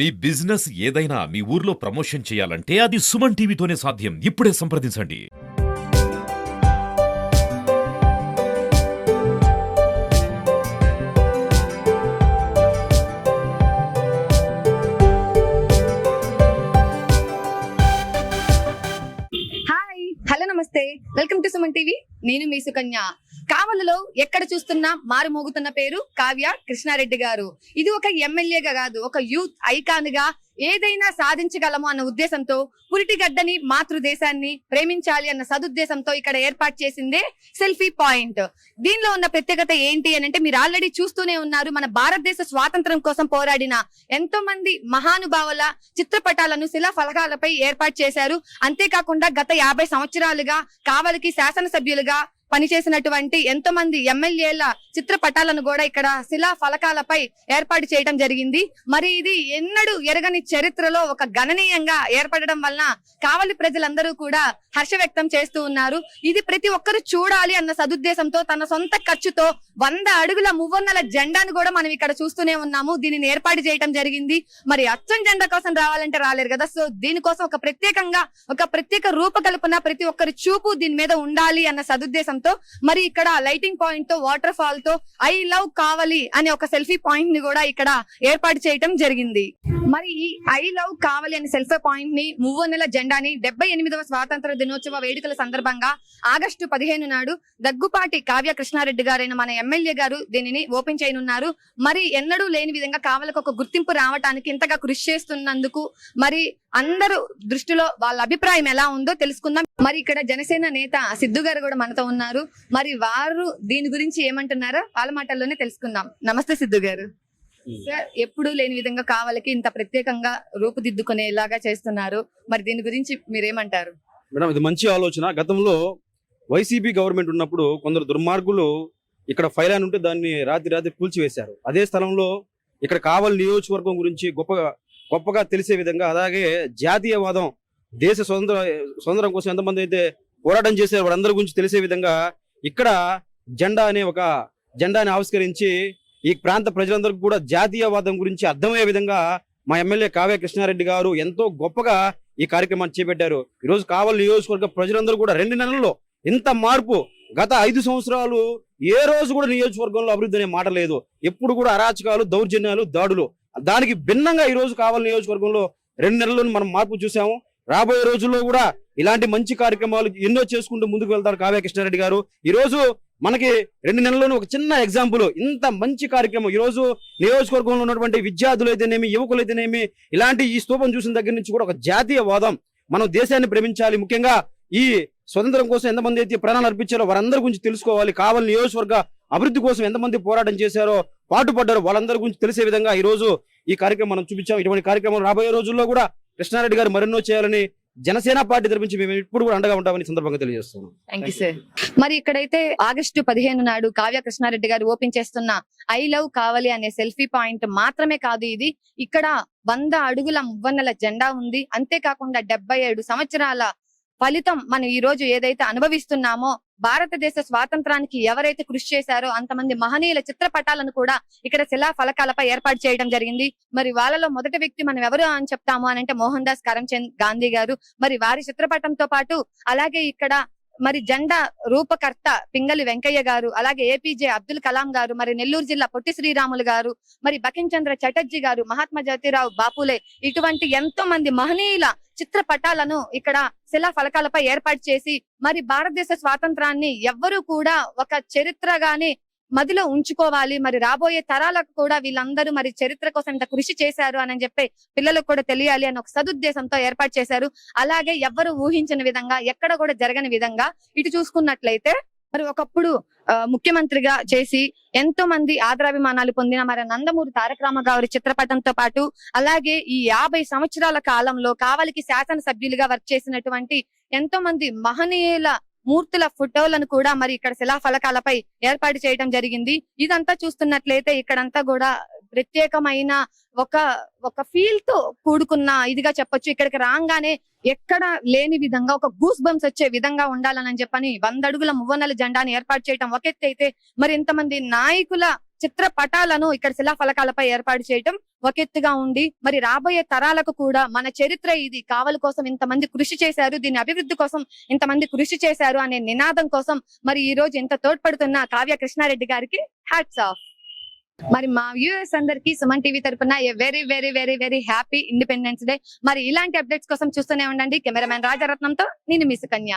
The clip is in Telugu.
మీ బిజినెస్ ఏదైనా మీ ఊర్లో ప్రమోషన్ చేయాలంటే అది సుమన్ టీవీతోనే సాధ్యం. ఇప్పుడే సంప్రదించండి. Hi hello namaste. Welcome to Suman TV నేను మీ సుకన్య. కావలలో ఎక్కడ చూస్తున్నా మారుమోగుతున్న పేరు కావ్య కృష్ణారెడ్డి గారు. ఇది ఒక ఎమ్మెల్యేగా కాదు ఒక యూత్ ఐకాన్గా ఏదైనా సాధించగలము అన్న ఉద్దేశంతో పురిటిగడ్డని మాతృదేశాన్ని ప్రేమించాలి అన్న సదుద్దేశంతో ఇక్కడ ఏర్పాటు చేసిందే సెల్ఫీ పాయింట్. దీనిలో ఉన్న ప్రత్యేకత ఏంటి అని అంటే మీరు ఆల్రెడీ చూస్తూనే ఉన్నారు మన భారతదేశ స్వాతంత్రం కోసం పోరాడిన ఎంతో మంది మహానుభావుల చిత్రపటాలను శిలా ఫలకాలపై ఏర్పాటు చేశారు. అంతేకాకుండా గత యాభై సంవత్సరాలుగా కావలికి శాసనసభ్యులుగా పనిచేసినటువంటి ఎంతో మంది ఎమ్మెల్యేల చిత్రపటాలను కూడా ఇక్కడ శిలా ఫలకాలపై ఏర్పాటు చేయడం జరిగింది. మరి ఇది ఎన్నడూ ఎరగని చరిత్రలో ఒక గణనీయంగా ఏర్పడడం వలన కావలి ప్రజలందరూ కూడా హర్ష వ్యక్తం చేస్తూ ఉన్నారు. ఇది ప్రతి ఒక్కరు చూడాలి అన్న సదుద్దేశంతో తన సొంత ఖర్చుతో వంద అడుగుల మువ్వన్నెల జెండాను కూడా మనం ఇక్కడ చూస్తూనే ఉన్నాము. దీనిని ఏర్పాటు చేయడం జరిగింది. మరి అచ్చం జెండా కోసం రావాలంటే రాలేరు కదా. సో దీనికోసం ఒక ప్రత్యేకంగా ఒక ప్రత్యేక రూపకల్పన ప్రతి ఒక్కరి చూపు దీని మీద ఉండాలి అన్న సదుద్దేశంతో మరి ఇక్కడ లైటింగ్ పాయింట్తో వాటర్ ఫాల్తో ఐ లవ్ కావాలి అనే ఒక సెల్ఫీ పాయింట్ని కూడా ఇక్కడ ఏర్పాటు చేయడం జరిగింది. మరి ఈ ఐ లవ్ కావాలి అనే సెల్ఫీ పాయింట్ని మువ్వన్నెల జెండాని డెబ్బై ఎనిమిదవ స్వాతంత్ర దినోత్సవ వేడుకల సందర్భంగా ఆగస్టు పదిహేను నాడు దగ్గుపాటి కావ్య కృష్ణారెడ్డి గారైన మన ఎమ్మెల్యే గారు దీనిని ఓపెన్ చేయనున్నారు. మరి ఎన్నడూ లేని విధంగా కావలకు ఒక గుర్తింపు రావడానికి ఇంతగా కృషి చేస్తున్నందుకు మరి అందరూ దృష్టిలో వాళ్ళ అభిప్రాయం ఎలా ఉందో తెలుసుకుందాం. మరి ఇక్కడ జనసేన నేత సిద్ధు గారు కూడా మనతో ఉన్నారు. మరి వారు దీని గురించి ఏమంటున్నారో వాళ్ళ మాటల్లోనే తెలుసుకుందాం. నమస్తే సిద్ధు గారు. సార్ ఎప్పుడు లేని విధంగా కావాలకి ఇంత ప్రత్యేకంగా రూపుదిద్దుకునేలాగా చేస్తున్నారు. మరి దీని గురించి మీరేమంటారు? మేడం ఇది మంచి ఆలోచన. గతంలో వైసీపీ గవర్నమెంట్ ఉన్నప్పుడు కొందరు దుర్మార్గులు ఇక్కడ ఫైల్ అని ఉంటే దాన్ని రాత్రి రాత్రి కూల్చివేశారు. అదే స్థలంలో ఇక్కడ కావలి నియోజకవర్గం గురించి గొప్పగా గొప్పగా తెలిసే విధంగా అలాగే జాతీయవాదం దేశ స్వతంత్ర స్వతంత్రం కోసం ఎంతమంది అయితే పోరాటం చేశారు వాళ్ళందరి గురించి తెలిసే విధంగా ఇక్కడ జెండా అనే ఒక జెండాని ఆవిష్కరించి ఈ ప్రాంత ప్రజలందరికీ కూడా జాతీయవాదం గురించి అర్థమయ్యే విధంగా మా ఎమ్మెల్యే కావ్య కృష్ణారెడ్డి గారు ఎంతో గొప్పగా ఈ కార్యక్రమాన్ని చేపట్టారు. ఈ రోజు కావలి నియోజకవర్గ ప్రజలందరూ కూడా రెండు నెలల్లో ఇంత మార్పు గత ఐదు సంవత్సరాలు ఏ రోజు కూడా నియోజకవర్గంలో అభివృద్ధి అనే మాట లేదు. ఎప్పుడు కూడా అరాచకాలు దౌర్జన్యాలు దాడులు దానికి భిన్నంగా ఈ రోజు కావలి నియోజకవర్గంలో రెండు నెలల్లో మనం మార్పు చూసాము. రాబోయే రోజుల్లో కూడా ఇలాంటి మంచి కార్యక్రమాలు ఎన్నో చేసుకుంటూ ముందుకు వెళ్తారు కావ్య కృష్ణారెడ్డి గారు. ఈ రోజు మనకి రెండు నెలల్లోనే ఒక చిన్న ఎగ్జాంపుల్ ఇంత మంచి కార్యక్రమం. ఈ రోజు నియోజకవర్గంలో ఉన్నటువంటి విద్యార్థులు అయితేనేమి యువకులు అయితేనేమి ఇలాంటి ఈ స్తూపం చూసిన దగ్గర నుంచి కూడా ఒక జాతీయ వాదం మనం దేశాన్ని ప్రేమించాలి. ముఖ్యంగా ఈ స్వతంత్రం కోసం ఎంతమంది అయితే ప్రాణాలు అర్పించారో వారందరి గురించి తెలుసుకోవాలి. కావాలి నియోజకవర్గ అభివృద్ధి కోసం ఎంతమంది పోరాటం చేశారో పాటుపడ్డారో. వాళ్ళందరి గురించి తెలిసే విధంగా ఈ రోజు ఈ కార్యక్రమం మనం చూపించాం. ఇటువంటి కార్యక్రమం రాబోయే రోజుల్లో కూడా కృష్ణారెడ్డి గారు మరెన్నో చేయాలని జనసేన పార్టీ తరపుంచి మేము ఇప్పుడు కూడా అండగా ఉంటామని సందర్భంగా తెలియజేస్తున్నాం. థ్యాంక్ యూ సార్ మరి ఇక్కడైతే ఆగస్టు పదిహేను నాడు కావ్య కృష్ణారెడ్డి గారు ఓపెన్ చేస్తున్న ఐ లవ్ కావాలి అనే సెల్ఫీ పాయింట్ మాత్రమే కాదు ఇది. ఇక్కడ వంద అడుగుల మువ్వన్నెల జెండా ఉంది. అంతేకాకుండా డెబ్బై ఏడు సంవత్సరాల ఫలితం మనం ఈ రోజు ఏదైతే అనుభవిస్తున్నామో భారతదేశ స్వాతంత్రానికి ఎవరైతే కృషి చేశారో అంతమంది మహనీయుల చిత్రపటాలను కూడా ఇక్కడ శిలా ఫలకాలపై ఏర్పాటు చేయడం జరిగింది. మరి వాళ్ళలో మొదటి వ్యక్తి మనం ఎవరు అని చెప్తాము అని అంటే మోహన్ దాస్ కరంచంద్ గాంధీ గారు. మరి వారి చిత్రపటంతో పాటు అలాగే ఇక్కడ మరి జెండా రూపకర్త పింగలి వెంకయ్య గారు అలాగే ఏపీజే అబ్దుల్ కలాం గారు మరి నెల్లూరు జిల్లా పొట్టి శ్రీరాములు గారు మరి బకిం చంద్ర చటర్జీ గారు మహాత్మా జ్యోతిరావు బాపులే ఇటువంటి ఎంతో మంది మహనీయుల చిత్రపటాలను ఇక్కడ శిలా ఫలకాలపై ఏర్పాటు చేసి మరి భారతదేశ స్వాతంత్రాన్ని ఎవ్వరూ కూడా ఒక చరిత్రగానే మదిలో ఉంచుకోవాలి. మరి రాబోయే తరాలకు కూడా వీళ్ళందరూ మరి చరిత్ర కోసం ఇంత కృషి చేశారు అని చెప్పి పిల్లలకు కూడా తెలియాలి అని ఒక సదుద్దేశంతో ఏర్పాటు చేశారు. అలాగే ఎవ్వరు ఊహించిన విధంగా ఎక్కడ కూడా జరగని విధంగా ఇటు చూసుకున్నట్లయితే మరి ఒకప్పుడు ముఖ్యమంత్రిగా చేసి ఎంతో మంది ఆదరాభిమానాలు పొందిన మరి నందమూరి తారక రామారావు చిత్రపటంతో పాటు అలాగే ఈ యాభై సంవత్సరాల కాలంలో కావలికి శాసనసభ్యులుగా వర్క్ చేసినటువంటి ఎంతో మంది మహనీయుల మూర్తుల ఫోటోలను కూడా మరి ఇక్కడ శిలా ఫలకాలపై ఏర్పాటు చేయడం జరిగింది. ఇదంతా చూస్తున్నట్లయితే ఇక్కడంతా కూడా ప్రత్యేకమైన ఒక ఒక ఫీల్తో కూడుకున్న ఇదిగా చెప్పొచ్చు. ఇక్కడికి రాగానే ఎక్కడ లేని విధంగా ఒక గూస్ బంప్స్ వచ్చే విధంగా ఉండాలని చెప్పని వంద అడుగుల మువ్వన్నెల జెండాని ఏర్పాటు చేయడం ఒక ఎత్తు అయితే మరి ఇంతమంది నాయకుల చిత్ర పటాలను ఇక్కడ శిలాఫలకాలపై ఏర్పాటు చేయటం ఒక ఎత్తుగా ఉండి మరి రాబోయే తరాలకు కూడా మన చరిత్ర ఇది. కావలి కోసం ఇంతమంది కృషి చేశారు దీని అభివృద్ధి కోసం ఇంతమంది కృషి చేశారు అనే నినాదం కోసం మరి ఈ రోజు ఇంత తోడ్పడుతున్న కావ్య కృష్ణారెడ్డి గారికి హ్యాట్స్ ఆఫ్ మరి మా వ్యూఎస్ అందరికి సుమన్ టీవీ తరపున a very very very very happy independence day మరి ఇలాంటి అప్డేట్స్ కోసం చూస్తూనే ఉండండి. కెమెరామెన్ రాజరత్నంతో నేను మీ సుకన్య.